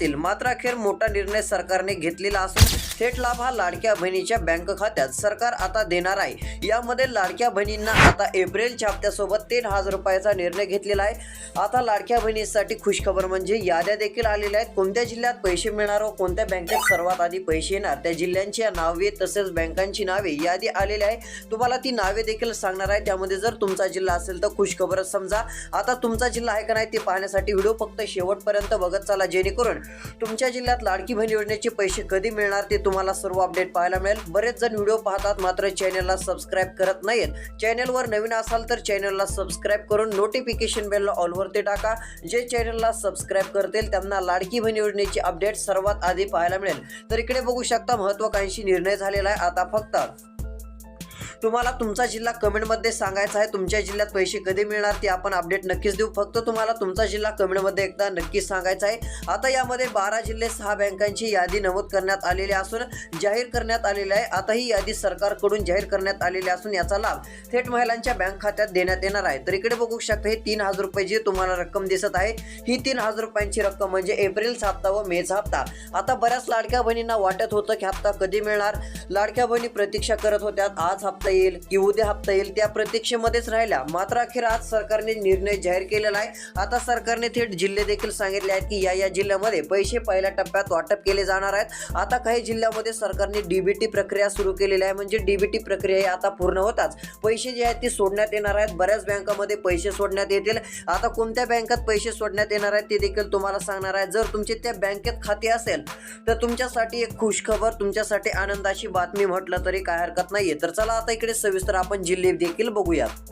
असतील. मात्र अखेर मोठा निर्णय सरकारने घेतलेला असून थेट लाभ हा लाडक्या बहिणीच्या बँक खात्यात सरकार आता देणार आहे. यामध्ये लाडक्या बहिणींना आता एप्रिलच्या हप्त्यासोबत तीन हजार रुपयाचा निर्णय घेतलेला आहे. आता लाडक्या बहिणीसाठी खुशखबर म्हणजे याद्या देखील आलेल्या आहेत. कोणत्या जिल्ह्यात पैसे मिळणार व कोणत्या बँकेत सर्वात आधी पैसे येणार? त्या जिल्ह्यांची नावे तसेच बँकांची नावे यादी आलेली आहे. तुम्हाला ती नावे देखील सांगणार आहे. त्यामध्ये जर तुमचा जिल्हा असेल तर खुशखबरच समजा. आता तुमचा जिल्हा आहे का नाही ते पाहण्यासाठी व्हिडिओ फक्त शेवटपर्यंत बघत चला. जेणेकरून तुमच्या जिल्ह्यात लाडकी बहीण योजनेचे पैसे कधी मिळणार ते तुम्हाला सर्व अपडेट पाहायला मिळेल. बरेच जण व्हिडिओ पाहतात मात्र चॅनलला सबस्क्राईब करत नाहीत चॅनलवर नवीन असाल तर चॅनलला सबस्क्राईब करून नोटिफिकेशन बेलला ऑलवरती टाका. जे चॅनलला सबस्क्राईब करतील त्यांना लाडकी बहीण योजनेची अपडेट सर्वात आधी पाहायला मिळेल. तर इकडे बघू शकता महत्वाकांक्षी निर्णय झालेला आहे. आता फक्त तुम्हाला तुमचा जिल्हा कमेंटमध्ये सांगायचा आहे. तुमच्या जिल्ह्यात पैसे कधी मिळणार ते आपण अपडेट नक्कीच देऊ. फक्त तुम्हाला तुमचा जिल्हा कमेंटमध्ये एकदा नक्कीच सांगायचा आहे. आता यामध्ये बारा जिल्हे सहा बँकांची यादी नमूद करण्यात आलेली असून जाहीर करण्यात आलेली आहे. आता ही यादी सरकारकडून जाहीर करण्यात आलेली असून याचा लाभ थेट महिलांच्या बँक खात्यात देण्यात येणार आहे. तर इकडे बघू शकता हे तीन हजार रुपये जी तुम्हाला रक्कम दिसत आहे ही तीन हजार रुपयांची रक्कम म्हणजे एप्रिलचा हप्ता व मेचा हप्ता. आता बऱ्याच लाडक्या बहिणींना वाटत होतं की हप्ता कधी मिळणार? लाडक्या बहिणी प्रतीक्षा करत होत्या आज हप्ता येईल की उद्या हप्ता येईल त्या प्रतीक्षेमध्येच राहिल्या मात्र अखेर आज सरकारने निर्णय जाहीर केलेला आहे. आता सरकारने थेट जिल्हे देखील सांगितले आहेत की या या जिल्ह्यामध्ये पैसे पहिल्या टप्प्यात वाटप केले जाणार आहेत. आता काही जिल्ह्यामध्ये सरकारने डीबीटी प्रक्रिया सुरू केलेली आहे. म्हणजे डीबीटी प्रक्रिया ही आता पूर्ण होताच. पैसे जे आहेत ते सोडण्यात येणार आहेत. बऱ्याच बँकामध्ये पैसे सोडण्यात येतील. आता कोणत्या बँकात पैसे सोडण्यात येणार आहेत ते देखील तुम्हाला सांगणार आहे. जर तुमचे त्या बँकेत खाते असेल तर तुमच्यासाठी एक खुशखबर तुमच्यासाठी आनंदाची बातमी म्हटलं तरी काय हरकत नाहीये. तर चला आता इकडे सविस्तर आपण जिल्हे देखील बघूयात.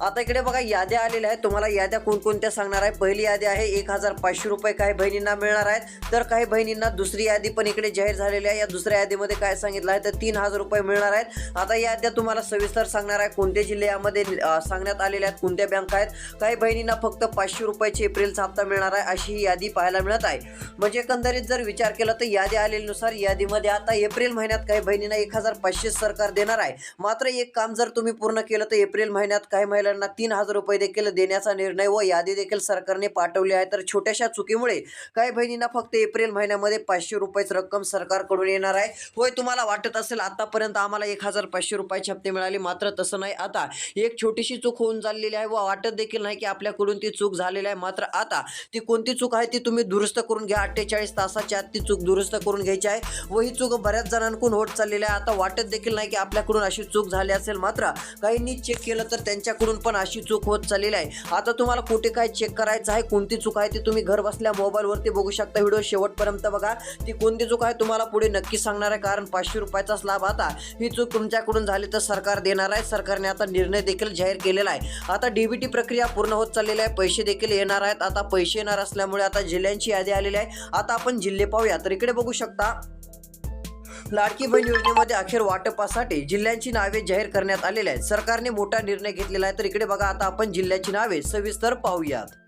आता इकडे बघा याद्या आलेल्या आहेत. तुम्हाला याद्या कोणकोणत्या सांगणार आहे? पहिली यादी आहे एक हजार पाचशे रुपये काही बहिणींना मिळणार आहेत. तर काही बहिणींना दुसरी यादी पण इकडे जाहीर झालेली आहे. या दुसऱ्या यादीमध्ये काय सांगितलं आहे तर तीन हजार रुपये मिळणार आहेत. आता याद्या तुम्हाला सविस्तर सांगणार आहे कोणत्या जिल्ह्यामध्ये सांगण्यात आलेल्या आहेत कोणत्या बँक आहेत. काही बहिणींना फक्त पाचशे रुपयाचे एप्रिलचा हप्ता मिळणार आहे अशी ही यादी पाहायला मिळत आहे. म्हणजे एकंदरीत जर विचार केला तर यादी आलेल्यानुसार यादीमध्ये आता एप्रिल महिन्यात काही बहिणींना एक हजार पाचशे सरकार देणार आहे. मात्र एक काम जर तुम्ही पूर्ण केलं तर एप्रिल महिन्यात काही महिला शेतकऱ्यांना तीन हजार रुपये देखील देण्याचा निर्णय व यादी देखील सरकारने पाठवली आहे. तर छोट्याशा चुकीमुळे काही बहिणींना फक्त एप्रिल महिन्यामध्ये पाचशे रुपयेच रक्कम सरकारकडून येणार आहे. होय तुम्हाला वाटत असेल आतापर्यंत आम्हाला एक हजार पाचशे रुपयाचे हप्ते मिळाले मात्र तसं नाही. आता एक छोटीशी चूक होऊन चाललेली आहे व वाटत देखील नाही की आपल्याकडून ती चूक झालेली आहे. मात्र आता ती कोणती चूक आहे ती तुम्ही दुरुस्त करून घ्या. अठ्ठेचाळीस तासाच्या आत ती चूक दुरुस्त करून घ्यायची आहे व ही चूक बऱ्याच जणांकडून होत चाललेली आहे. आता वाटत देखील नाही की आपल्याकडून अशी चूक झाली असेल. मात्र काहींनी चेक केलं तर त्यांच्याकडून पण अशी चूक होत चाललेली आहे. आता तुम्हाला कुठे काय चेक करायचं आहे कोणती चूक आहे ती तुम्ही घर बसल्या मोबाईलवरती बघू शकता. व्हिडिओ शेवटपर्यंत बघा. ती कोणती चूक आहे तुम्हाला पुढे नक्की सांगणार आहे कारण पाचशे रुपयाचाच लाभ आता. ही चूक तुमच्याकडून झाली तर सरकार देणार आहे. सरकारने आता निर्णय देखील जाहीर केलेला आहे. आता डीबीटी प्रक्रिया पूर्ण होत चाललेली आहे. पैसे देखील येणार आहेत. आता पैसे येणार असल्यामुळे आता जिल्ह्यांची यादी आलेली आहे. आता आपण जिल्हे पाहूया. तर इकडे बघू शकता. लाडकी बहीण योजनेमध्ये अखेर वाटपासाठी जिल्ह्यांची नावे जाहीर करण्यात आलेली आहेत. सरकारने मोठा निर्णय घेतलेला आहे. तर इकडे बघा आता आपण जिल्ह्याची नावे सविस्तर पाहूयात.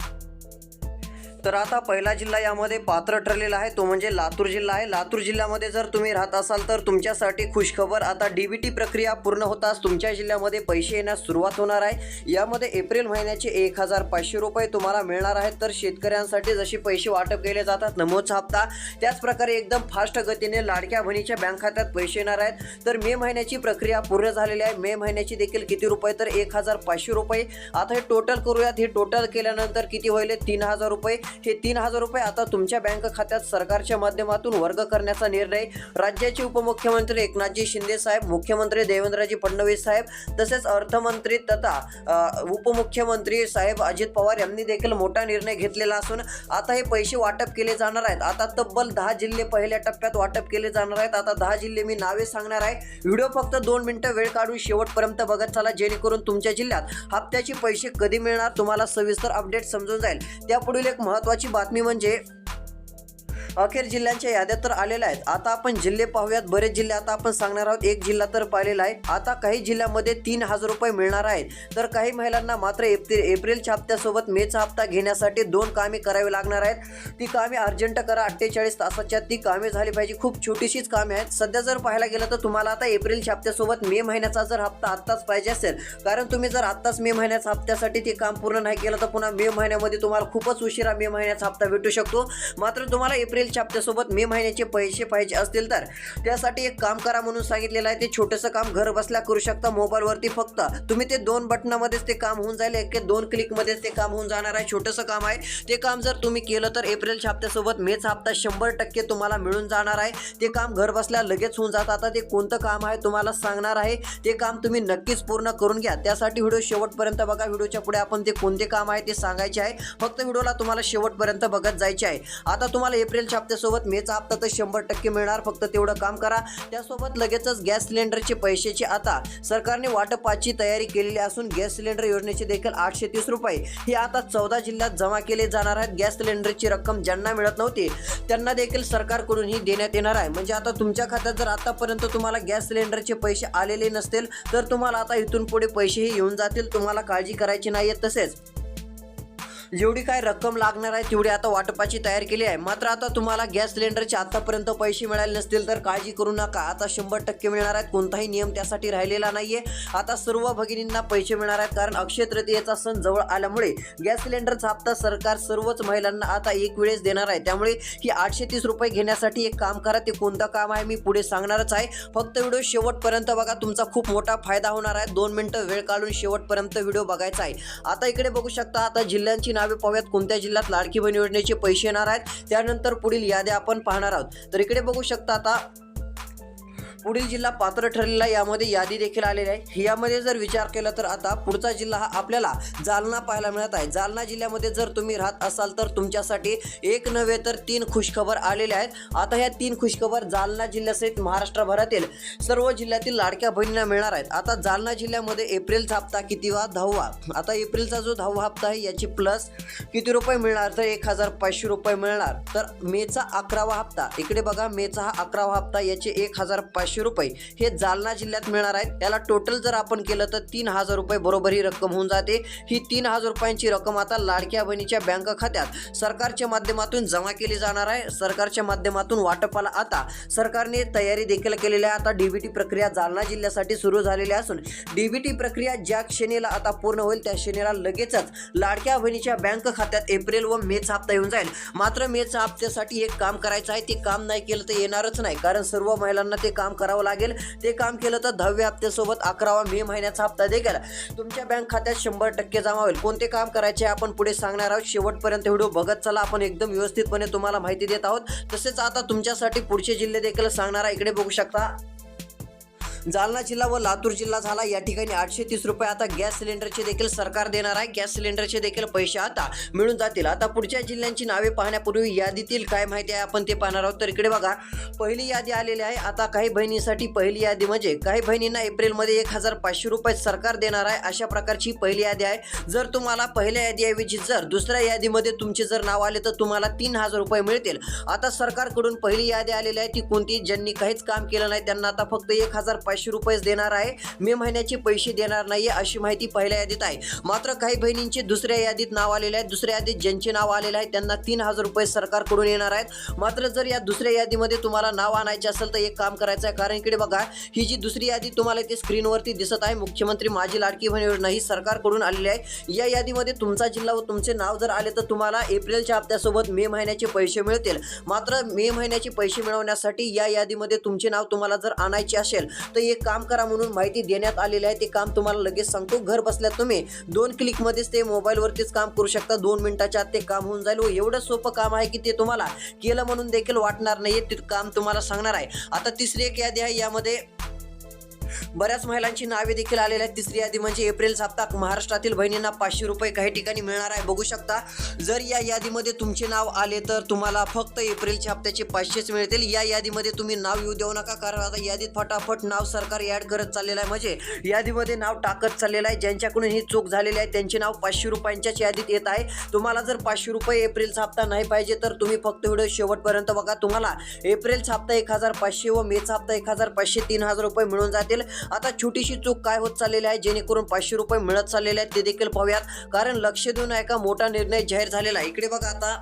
तर आता पहिला जिल्हा यामध्ये पात्र ठरलेला आहे तो म्हणजे लातूर जिल्हा आहे. लातूर जिल्ह्यामध्ये जर तुम्ही राहत असाल तर तुमच्यासाठी खुशखबर. आता डीबीटी प्रक्रिया पूर्ण होताच तुमच्या जिल्ह्यामध्ये पैसे येण्यास सुरुवात होणार आहे. यामध्ये एप्रिल महिन्याचे एक हजार पाचशे रुपये तुम्हाला मिळणार आहेत. तर शेतकऱ्यांसाठी जसे पैसे वाटप केले जातात नमोचा हप्ता. त्याचप्रकारे एकदम फास्ट गतीने लाडक्या बहिणीच्या बँक खात्यात पैसे येणार आहेत. तर मे महिन्याची प्रक्रिया पूर्ण झालेली आहे. मे महिन्याची देखील किती रुपये? तर एक हजार पाचशे रुपये. आता हे टोटल करूयात. हे टोटल केल्यानंतर किती होईल? तीन हजार रुपये. हे तीन हजार रुपये आता तुमच्या बँक खात्यात सरकारच्या माध्यमातून वर्ग करण्याचा निर्णय राज्याचे उपमुख्यमंत्री एकनाथजी शिंदे साहेब मुख्यमंत्री देवेंद्रजी फडणवीस साहेब तसेच अर्थमंत्री तथा उपमुख्यमंत्री साहेब अजित पवार यांनी देखील मोठा निर्णय घेतलेला असून आता हे पैसे वाटप केले जाणार आहेत. आता तब्बल दहा जिल्हे पहिल्या टप्प्यात वाटप केले जाणार आहेत. आता दहा जिल्हे मी नावे सांगणार आहे. व्हिडिओ फक्त दोन मिनिटं वेळ काढून शेवटपर्यंत बघत चला जेणेकरून तुमच्या जिल्ह्यात हप्त्याचे पैसे कधी मिळणार तुम्हाला सविस्तर अपडेट समजून जाईल. त्यापुढील एक महत्त्वाची बातमी म्हणजे अखेर जिल्ह्यांच्या याद्या तर आलेल्या आहेत. आता आपण जिल्हे पाहूयात. बरेच जिल्हे आता आपण सांगणार आहोत. एक जिल्हा तर पाहिलेला आहे. आता काही जिल्ह्यामध्ये तीन हजार रुपये मिळणार आहेत. तर काही महिलांना मात्र एप्रिल एप्रिलच्या हप्त्यासोबत मेचा हप्ता घेण्यासाठी दोन कामे करावी लागणार आहेत. ती कामे अर्जंट करा. अठ्ठेचाळीस तासाच्या ती कामे झाली पाहिजे. खूप छोटीशीच कामे आहेत. सध्या जर पाहायला गेलं तर तुम्हाला आता एप्रिलच्या हप्त्यासोबत मे महिन्याचा जर हप्ता आत्ताच पाहिजे असेल कारण तुम्ही जर आत्ताच मे महिन्याच्या हप्त्यासाठी ते काम पूर्ण नाही केलं तर पुन्हा मे महिन्यामध्ये तुम्हाला खूपच उशिरा मे महिन्याचा हप्ता भेटू शकतो. मात्र तुम्हाला एप्रिल एप्रिलच्या छापत्यासोबत मे महिन्याचे पैसे पाहिजे असतील तर. त्यासाठी एक काम करा म्हणून सांगितलेलं आहे. ते छोटंसं काम घर बसल्या करू शकता. मोबाईलवरती फक्त तुम्ही ते दोन बटनामध्येच ते काम होऊन जाईल. एक दोन क्लिकमध्येच ते काम होऊन जाणार आहे. छोटंसं काम आहे. ते काम जर तुम्ही केलं तर एप्रिल हप्त्यासोबत मेचा हप्ता शंभर टक्के तुम्हाला मिळून जाणार आहे. ते काम घर बसल्या लगेच होऊन जातं. आता ते कोणतं काम आहे तुम्हाला सांगणार आहे. ते काम तुम्ही नक्कीच पूर्ण करून घ्या. त्यासाठी व्हिडिओ शेवटपर्यंत बघा. व्हिडिओच्या पुढे आपण ते कोणते काम आहे ते सांगायचे आहे. फक्त व्हिडिओला तुम्हाला शेवटपर्यंत बघत जायचे आहे. आता तुम्हाला एप्रिल एप्रिलच्या हप्त्यासोबत मेचा हप्ता तर शंभर टक्के मिळणार. फक्त तेवढं काम करा. त्यासोबत लगेचच गॅस सिलेंडरचे पैशाची आता सरकारने वाटपाची तयारी केलेली असून गॅस सिलेंडर योजनेचे देखील आठशे तीस रुपये. हे आता चौदा जिल्ह्यात जमा केले जाणार आहेत. गॅस सिलेंडरची रक्कम ज्यांना मिळत नव्हती त्यांना देखील सरकारकडून ही देण्यात येणार आहे. म्हणजे आता तुमच्या खात्यात जर आतापर्यंत तुम्हाला गॅस सिलेंडरचे पैसे आलेले नसतील तर तुम्हाला आता इथून पुढे पैसेही येऊन जातील. तुम्हाला काळजी करायची नाही आहेत तसेच. जेवढी काय रक्कम लागणार आहे तेवढी आता वाटपाची तयार केली आहे. मात्र आता तुम्हाला गॅस सिलेंडरचे आतापर्यंत पैसे मिळाले नसतील तर काळजी करू नका. आता शंभर टक्के मिळणार आहेत. कोणताही नियम त्यासाठी राहिलेला नाहीये. आता सर्व भगिनींना पैसे मिळणार आहेत कारण अक्षय तृतीयेचा सण जवळ आल्यामुळे गॅस सिलेंडरचा हप्ता सरकार सर्वच महिलांना आता एक वेळेस देणार आहे. त्यामुळे ही आठशे तीस रुपये घेण्यासाठी एक काम करा. ते कोणतं काम आहे मी पुढे सांगणारच आहे. फक्त व्हिडिओ शेवटपर्यंत बघा. तुमचा खूप मोठा फायदा होणार आहे. दोन मिनिटं वेळ काढून शेवटपर्यंत व्हिडिओ बघायचा आहे. आता इकडे बघू शकता. आता जिल्ह्यांची नावे पाहूयात. कोणत्या जिल्ह्यात लाडकी बहीण योजनेचे पैसे येणार आहेत? त्यानंतर पुढील याद्या आपण पाहणार आहोत. तर इकडे बघू शकता आता पुढील जिल्हा पात्र ठरलेला यामध्ये यादी देखील आलेली आहे. यामध्ये जर विचार केला तर आता पुढचा जिल्हा हा आपल्याला जालना पाहायला मिळत आहे. जालना जिल्ह्यामध्ये जर तुम्ही राहत असाल तर तुमच्यासाठी एक नव्हे तर तीन खुशखबर आलेल्या आहेत. आता ह्या तीन खुशखबर जालना जिल्ह्यासहित महाराष्ट्रभरातील सर्व जिल्ह्यातील लाडक्या बहिणींना मिळणार आहेत. आता जालना जिल्ह्यामध्ये एप्रिलचा हप्ता कितीवा दहावा? आता एप्रिलचा जो दहावा हप्ता आहे याची प्लस किती रुपये मिळणार? तर एक हजार पाचशे रुपये मिळणार. तर मेचा अकरावा हप्ता. इकडे बघा मेचा हा अकरावा हप्ता याचे एक हजार पाचशे रुपये. हे जालना जिल्ह्यात मिळणार आहेत. याला टोटल जर आपण केलं तर तीन हजार रुपये बरोबर ही रक्कम होऊन जाते. ही तीन हजार रुपयांची रक्कम आता लाडक्या बहिणीच्या बँक खात्यात सरकारच्या माध्यमातून जमा केली जाणार आहे. सरकारच्या माध्यमातून वाटपाला आता सरकारने तयारी देखील केलेली आहे. आता डीबीटी प्रक्रिया जालना जिल्ह्यासाठी सुरू झालेली असून डीबीटी प्रक्रिया ज्या क्षणीला आता पूर्ण होईल त्या क्षणीला लगेचच लाडक्या बहिणीच्या बँक खात्यात एप्रिल व मेचा हप्ता येऊन जाईल. मात्र मेचा हप्त्यासाठी एक काम करायचं आहे. ते काम नाही केलं तर येणारच नाही. कारण सर्व महिलांना ते काम करावं लागेल. ते काम केलं तर दहाव्या हप्त्यासोबत अकरावा मे महिन्याचा हप्ता देखील. तुमच्या बँक खात्यात शंभर टक्के जमा होईल. कोणते काम करायचे आपण पुढे सांगणार आहोत. शेवटपर्यंत व्हिडिओ बघत चला. आपण एकदम व्यवस्थितपणे तुम्हाला माहिती देत आहोत. तसेच आता तुमच्यासाठी पुढचे जिल्हे देखील सांगणार आहे. इकडे बघू शकता. जालना जिल्हा व लातूर जिल्हा झाला. या ठिकाणी आठशे तीस रुपये आता गॅस सिलेंडरचे देखील सरकार देणार आहे. गॅस सिलेंडरचे देखील पैसे आता मिळून जातील. आता पुढच्या जिल्ह्यांची नावे पाहण्यापूर्वी यादीतील काय माहिती आहे आपण ते पाहणार आहोत. तर इकडे बघा पहिली यादी आलेली आहे. आता काही बहिणींसाठी पहिली यादी म्हणजे काही बहिणींना एप्रिलमध्ये एक हजार पाचशे रुपये सरकार देणार आहे अशा प्रकारची पहिली यादी आहे. जर तुम्हाला पहिल्या यादीऐवजी जर दुसऱ्या यादीमध्ये तुमचे जर नाव आले तर तुम्हाला तीन हजार रुपये मिळतील. आता सरकारकडून पहिली यादी आलेली आहे. ती कोणती? ज्यांनी काहीच काम केलं नाही त्यांना आता फक्त एक हजार पाचशे रुपयेच देणार आहे. मे महिन्याचे पैसे देणार नाही अशी माहिती पहिल्या यादीत आहे. मात्र काही बहिणींचे दुसऱ्या यादीत नाव आलेले आहे. दुसऱ्या यादीत ज्यांचे नाव आलेले आहे त्यांना तीन हजार रुपये सरकारकडून येणार आहेत. मात्र जर या दुसऱ्या यादीमध्ये तुम्हाला नाव आणायचे असेल तर एक काम करायचं आहे. कारण इकडे बघा ही जी दुसरी यादी तुम्हाला इथे स्क्रीनवरती दिसत आहे मुख्यमंत्री माझी लाडकी बहीण योजना ही सरकारकडून आलेली आहे. या यादीमध्ये तुमचा जिल्हा व तुमचे नाव जर आले तर तुम्हाला एप्रिलच्या हप्त्यासोबत मे महिन्याचे पैसे मिळतील. मात्र मे महिन्याचे पैसे मिळवण्यासाठी या यादीमध्ये तुमचे नाव तुम्हाला जर आणायचे असेल तर एक काम करा म्हणून माहिती देण्यात आलेली आहे. ते काम तुम्हाला लगेच सांगतो. घर बसल्या तुम्ही. दोन क्लिकमध्येच ते मोबाईलवरतीच काम करू शकता. दोन मिनिटाच्या आत ते काम होऊन जाईल. व एवढं सोपं काम आहे की ते तुम्हाला केलं म्हणून देखील वाटणार नाही ते काम तुम्हाला सांगणार आहे. आता तिसरी एक यादी आहे. यामध्ये बऱ्याच महिलांची नावे देखील आलेली आहेत. तिसरी यादी म्हणजे एप्रिल सप्ताह महाराष्ट्रातील बहिणींना पाचशे रुपये काही ठिकाणी मिळणार आहे. बघू शकता जर या यादीमध्ये तुमचे नाव आले तर तुम्हाला फक्त एप्रिलच्या हप्त्याचे पाचशेच मिळतील. या यादीमध्ये तुम्ही नाव येऊ देऊ नका कारण आता यादीत फटाफट नाव सरकार ॲड करत चाललेलं आहे. म्हणजे यादीमध्ये नाव टाकत चाललेलं आहे. ज्यांच्याकडून ही चूक झालेली आहे त्यांचे नाव पाचशे रुपयांच्याच यादीत येत आहे. तुम्हाला जर पाचशे रुपये एप्रिलचा हप्ता नाही पाहिजे तर तुम्ही फक्त व्हिडिओ शेवटपर्यंत बघा. तुम्हाला एप्रिलचा हप्ता एक हजार पाचशे व मेचा हप्ता एक हजार पाचशे तीन हजार रुपये मिळून जातील. आता छोटीशी चूक काय होत चाललेली आहे? जेणेकरून पाचशे रुपये मिळत चाललेले आहेत ते देखील पाहूयात. कारण लक्ष देऊन एका मोठा निर्णय जाहीर झालेला आहे. इकडे बघा आता.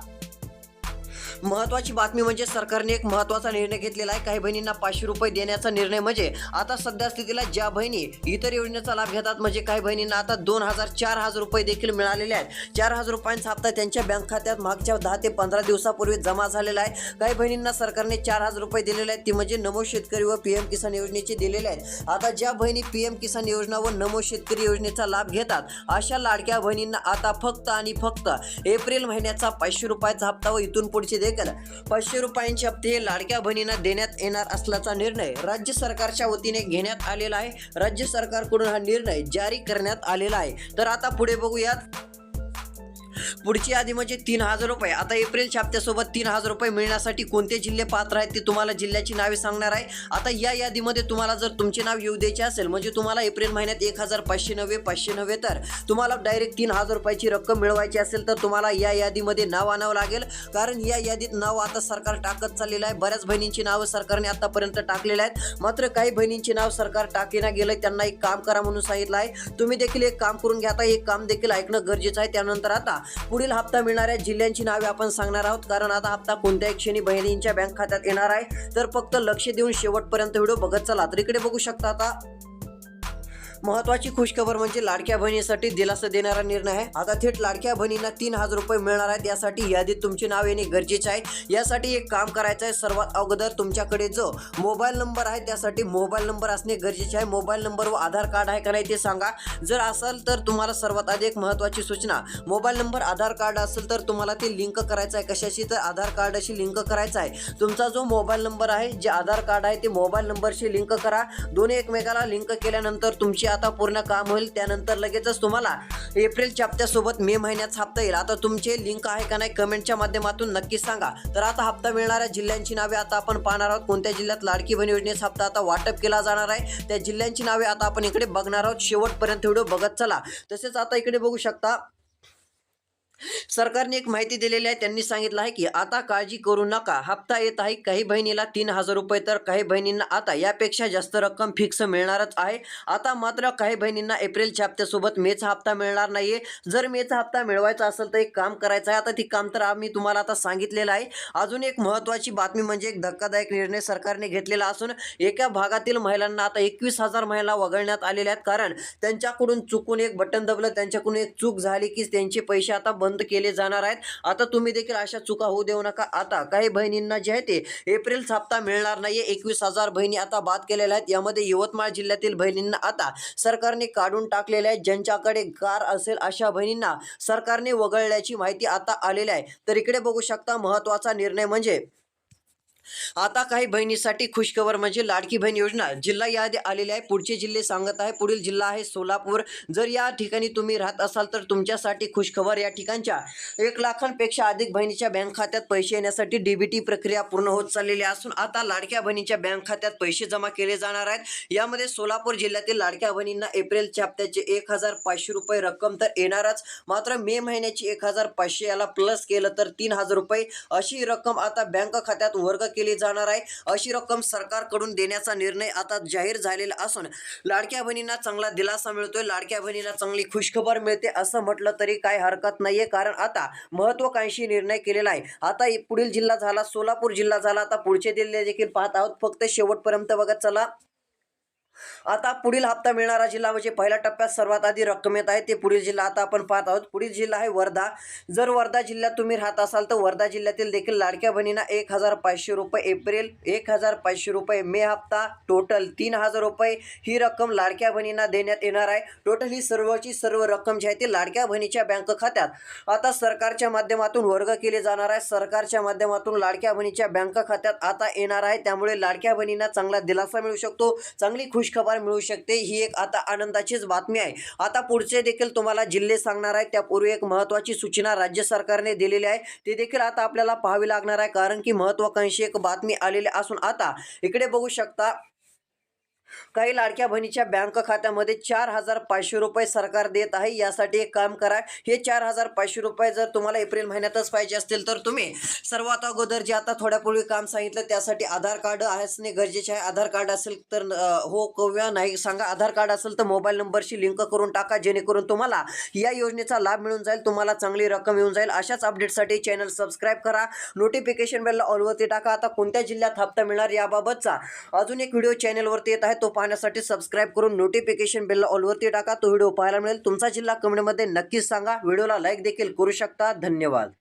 महत्वाची बातमी म्हणजे सरकारने एक महत्त्वाचा निर्णय घेतलेला आहे. काही बहिणींना पाचशे रुपये देण्याचा निर्णय म्हणजे आता सध्या स्थितीला ज्या बहिणी इतर योजनेचा लाभ घेतात म्हणजे काही बहिणींना आता दोन हजार चार हजार रुपये देखील मिळालेले आहेत. चार हजार रुपयांचा हप्ता त्यांच्या बँक खात्यात मागच्या दहा ते पंधरा दिवसापूर्वी जमा झालेला आहे. काही बहिणींना सरकारने चार हजार रुपये दिलेले आहेत. ती म्हणजे नमो शेतकरी व पीएम किसान योजनेचे दिलेले आहेत. आता ज्या बहिणी पीएम किसान योजना व नमो शेतकरी योजनेचा लाभ घेतात अशा लाडक्या बहिणींना आता फक्त आणि फक्त एप्रिल महिन्याचा पाचशे रुपयाचा हप्ता व इथून पुढचे देखील पाचशे रुपयांचे हप्ते हे लाडक्या बहिणींना देण्यात येणार असल्याचा निर्णय राज्य सरकारच्या वतीने घेण्यात आलेला आहे. राज्य सरकारकडून हा निर्णय जारी करण्यात आलेला आहे. तर आता पुढे बघूयात. पुढची यादी म्हणजे तीन हजार रुपये. आता एप्रिल छाप्त्यासोबत तीन हजार रुपये मिळण्यासाठी कोणते जिल्हे पात्र आहेत ते तुम्हाला जिल्ह्याची नावे सांगणार आहे. आता या यादीमध्ये तुम्हाला जर तुमचे नाव येऊ द्यायचे असेल म्हणजे तुम्हाला एप्रिल महिन्यात एक हजार पाचशे नव्वे पाचशे नव्वे तर तुम्हाला डायरेक्ट तीन हजार रुपयाची रक्कम मिळवायची असेल तर तुम्हाला या यादीमध्ये नाव आणावं लागेल. कारण या यादीत नाव आता सरकार टाकत चाललेलं आहे. बऱ्याच बहिणींची नावं सरकारने आतापर्यंत टाकलेली आहेत. मात्र काही बहिणींची नाव सरकार टाकेना गेलं त्यांना एक काम करा म्हणून सांगितलं आहे. तुम्ही देखील एक काम करून घ्या. आता एक काम देखील ऐकणं गरजेचं आहे. त्यानंतर आता पुढील हप्ता मिळणाऱ्या जिल्ह्यांची नावे आपण सांगणार आहोत. कारण आता हप्ता कोणत्याही क्षणी बहिणींच्या बँक खात्यात येणार आहे. तर फक्त लक्ष देऊन शेवटपर्यंत व्हिडिओ बघत चला. तर इकडे बघू शकता आता. महत्वाची खुशखबर म्हणजे लाडक्या बहिणीसाठी दिलासा देणारा निर्णय आहे. आता थेट लाडक्या बहिणींना तीन हजार रुपये मिळणार आहेत. यासाठी यादीत तुमचे नाव येणे गरजेचे आहे. यासाठी एक काम करायचं आहे. सर्वात अगोदर तुमच्याकडे जो मोबाईल नंबर आहे त्यासाठी मोबाईल नंबर असणे गरजेचे आहे. मोबाईल नंबर व आधार कार्ड आहे का नाही ते सांगा. जर असेल तर तुम्हाला सर्वात आधी एक महत्वाची सूचना. मोबाईल नंबर आधार कार्ड असेल तर तुम्हाला ते लिंक करायचं आहे. कशाशी? तर आधार कार्डाशी लिंक करायचं आहे. तुमचा जो मोबाईल नंबर आहे जे आधार कार्ड आहे ते मोबाईल नंबरशी लिंक करा. दोन्ही एकमेकाला लिंक केल्यानंतर तुमची आता पूर्ण काम होईल त्यानंतर लगेचच तुम्हाला एप्रिलच्या हप्त्यासोबत मे महिन्याचा हप्ता येईल. आता तुमचे लिंक आहे का नाही कमेंटच्या माध्यमातून नक्की सांगा. तर आता हप्ता मिळणाऱ्या जिल्ह्यांची नावे आता आपण पाहणार आहोत. कोणत्या जिल्ह्यात लाडकी बहीण योजनेचा हप्ता आता वाटप केला जाणार आहे त्या जिल्ह्यांची नावे आता आपण इकडे बघणार आहोत. शेवटपर्यंत व्हिडिओ बघत चला. तसेच आता इकडे बघू शकता सरकारने एक माहिती दिलेली आहे त्यांनी सांगितलं आहे की आता काळजी करू नका. हप्ता येत आहे काही बहिणीला तीन हजार रुपये तर काही बहिणींना आता यापेक्षा जास्त रक्कम फिक्स मिळणारच आहे. आता मात्र काही बहिणींना एप्रिलच्या हप्त्यासोबत मेचा हप्ता मिळणार नाहीये. जर मेचा हप्ता मिळवायचा असेल तर एक काम करायचं आहे. आता ती काम तर आम्ही तुम्हाला आता सांगितलेलं आहे. अजून एक महत्त्वाची बातमी म्हणजे एक धक्कादायक निर्णय सरकारने घेतलेला असून एका भागातील महिलांना आता एकवीस हजार महिला वगळण्यात आलेल्या आहेत. कारण त्यांच्याकडून चुकून एक बटन दबलं त्यांच्याकडून एक चूक झाली की त्यांचे पैसे आता बंद केले जाणार आहेत. आता तुम्ही देखील अशा चुका होऊ देऊ नका. आता काही बहिणींना जे आहे ते एप्रिल हप्ता मिळणार नाही एकवीस हजार बहिणी आता बाद केलेल्या आहेत. यामध्ये यवतमाळ जिल्ह्यातील बहिणींना आता सरकारने काढून टाकलेले आहे ज्यांच्याकडे कार असेल अशा बहिणींना सरकारने वगळल्याची माहिती आता आलेली आहे. तर इकडे बघू शकता महत्त्वाचा निर्णय म्हणजे आता काही बहिणीसाठी खुशखबर म्हणजे लाडकी बहीण योजना. जिल्हा यादी आलेली आहे. पुढचे जिल्हे सांगत आहे. पुढील जिल्हा आहे सोलापूर. जर या ठिकाणी तुम्ही राहत असाल तर तुमच्यासाठी खुशखबर या ठिकाणच्या एक लाखांपेक्षा अधिक बहिणीच्या बँक खात्यात पैसे येण्यासाठी डीबीटी प्रक्रिया पूर्ण होत चाललेली असून आता लाडक्या बहिणीच्या बँक खात्यात पैसे जमा केले जाणार आहेत. यामध्ये सोलापूर जिल्ह्यातील लाडक्या बहिणींना एप्रिलच्या हप्त्याचे एक हजार पाचशे रुपये रक्कम तर येणारच. मात्र मे महिन्याची एक हजार पाचशे याला प्लस केलं तर तीन हजार रुपये अशी रक्कम आता बँक खात्यात वर्ग केली जाणार आहे. अशी रक्कम सरकारकडून देण्याचा निर्णय आता जाहीर झालेला असून लाडक्या बहिणींना चांगला दिलासा मिळतोय. लाडक्या बहिणींना चांगली खुशखबर मिळते असं म्हटलं तरी काय हरकत नाहीये. कारण आता महत्वाकांक्षी निर्णय केलेला आहे. आता पुढील जिल्हा झाला सोलापूर जिल्हा झाला. आता पुढचे जिल्हे देखील पाहत आहोत. फक्त शेवटपर्यंत बघत चला. आता पुढील हप्ता मिळणारा जिल्हा म्हणजे पहिल्या टप्प्यात सर्वात आधी रक्कम येत आहे ते पुढील जिल्हा आता आपण पाहत आहोत. पुढील जिल्हा आहे वर्धा. जर वर्धा जिल्ह्यात तुम्ही राहत असाल तर वर्धा जिल्ह्यातील देखील लाडक्या बहिणींना एक हजार पाचशे रुपये एप्रिल एक हजार पाचशे रुपये मे हप्ता टोटल तीन हजार रुपये ही रक्कम लाडक्या बहिणींना देण्यात येणार आहे. टोटल ही सर्वची सर्व रक्कम जी आहे ती लाडक्या बहिणीच्या बँक खात्यात. आता सरकारच्या माध्यमातून वर्ग केले जाणार आहे. सरकारच्या माध्यमातून लाडक्या बहिणीच्या बँक खात्यात आता येणार आहे. त्यामुळे लाडक्या बहिणींना चांगला दिलासा मिळू शकतो. चांगली खुश खुश खबर मिळू शकते ही एक आता आनंदाचीच बातमी आहे. आता पुढचे देखील तुम्हाला जिल्हे सांगणार आहे त्यापूर्वी एक महत्त्वाची सूचना राज्य सरकारने दिलेली आहे. ते देखील आता आपल्याला पाहावी लागणार आहे. कारण की महत्वाकांक्षी एक बातमी आलेली असून आता इकडे बघू शकता काही लाडक्या बहिणीच्या बँक खात्यामध्ये चार हजार पाचशे रुपये सरकार देत आहे. यासाठी एक काम करा. हे चार हजार पाचशे रुपये जर तुम्हाला एप्रिल महिन्यातच पाहिजे असतील तर तुम्ही सर्वात अगोदर जे आता थोड्यापूर्वी काम सांगितलं त्यासाठी आधार कार्ड असणे गरजेचे आहे. आधार कार्ड असेल तर हो किंवा नाही सांगा. आधार कार्ड असेल तर मोबाईल नंबरशी लिंक करून टाका जेणेकरून तुम्हाला या योजनेचा लाभ मिळून जाईल तुम्हाला चांगली रक्कम येऊन जाईल. अशाच अपडेटसाठी चॅनल सबस्क्राईब करा. नोटिफिकेशन बेलला ऑलवरती टाका. आता कोणत्या जिल्ह्यात हप्ता मिळणार याबाबतचा अजून एक व्हिडिओ चॅनलवरती येत आहे. तो पाहण्यासाठी सबस्क्राईब करून नोटिफिकेशन बेल ऑलवरती टाका. तो व्हिडिओ पाहायला मिळेल. तुमचा जिल्हा कमेंटमध्ये नक्कीच सांगा. व्हिडिओला लाईक देखील करू शकता. धन्यवाद.